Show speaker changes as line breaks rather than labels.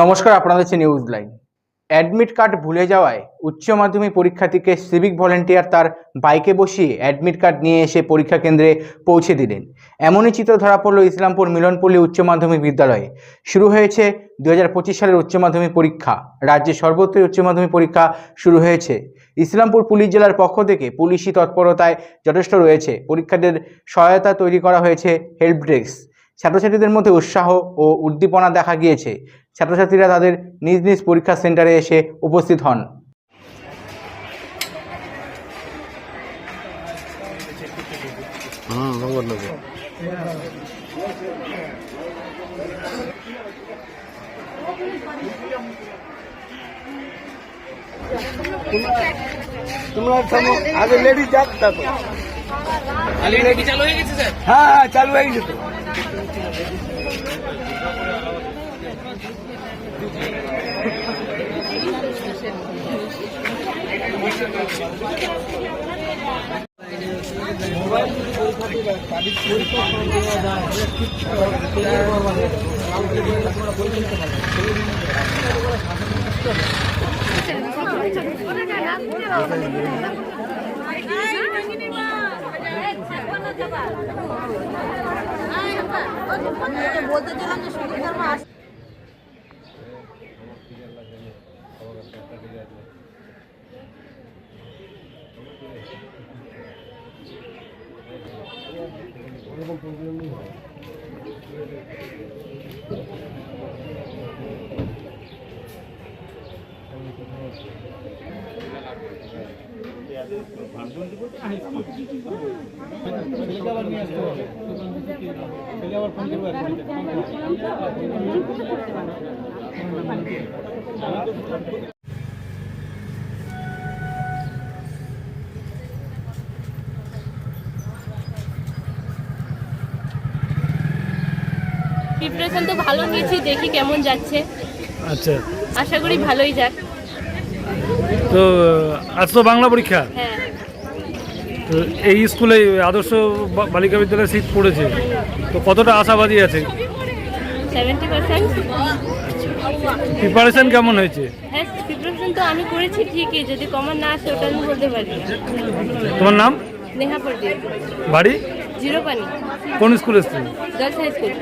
নমস্কার, আপনাদের হচ্ছে নিউজ লাইন অ্যাডমিট কার্ড ভুলে যাওয়ায় উচ্চ মাধ্যমিক পরীক্ষার্থীকে সিভিক ভলেন্টিয়ার তার বাইকে বসিয়ে অ্যাডমিট কার্ড নিয়ে এসে পরীক্ষা কেন্দ্রে পৌঁছে দিলেন। এমনই চিত্র ধরা পড়ল ইসলামপুর মিলনপল্লী উচ্চ মাধ্যমিক বিদ্যালয়ে। শুরু হয়েছে দু হাজার পঁচিশ সালের উচ্চ মাধ্যমিক পরীক্ষা। রাজ্যে সর্বত্রই উচ্চ মাধ্যমিক পরীক্ষা শুরু হয়েছে। ইসলামপুর পুলিশ জেলার পক্ষ থেকে পুলিশি তৎপরতায় যথেষ্ট রয়েছে। পরীক্ষাদের সহায়তা তৈরি করা হয়েছে হেল্প ডেস্ক। ছাত্রছাত্রীদের মধ্যে উৎসাহ ও উদ্দীপনা দেখা গিয়েছে। ছাত্রছাত্রীরা তাদের নিজ নিজ পরীক্ষা সেন্টারে এসে উপস্থিত হন।
তোমরা আগে লেডিস যাক হ্যাঁ হ্যাঁ চালু হয়ে গেছে তো।
বলতে দিলাম যে শহীদ ধর্ম আস-
প্রিপারেশন তো ভালো নিয়েছি দেখি কেমন যাচ্ছে।
আচ্ছা।
আশা করি ভালোই যাক।
তো আজ তো বাংলা পরীক্ষা।
হ্যাঁ।
তো এই স্কুলে আদর্শ বালিকা বিদ্যালয়ে সিট পড়েছে। তো কতটা আশাবাদী আছে? প্রিপারেশন কেমন হয়েছে?
হ্যাঁ তো আমি করেছি ঠিকই। যদি কমন না আসে ওটা আমি বলতে পারি।
তোমার নাম?
নেহা
বাড়ি?
জিরো পানি।
কোন স্কুল এসছে?
Girls high school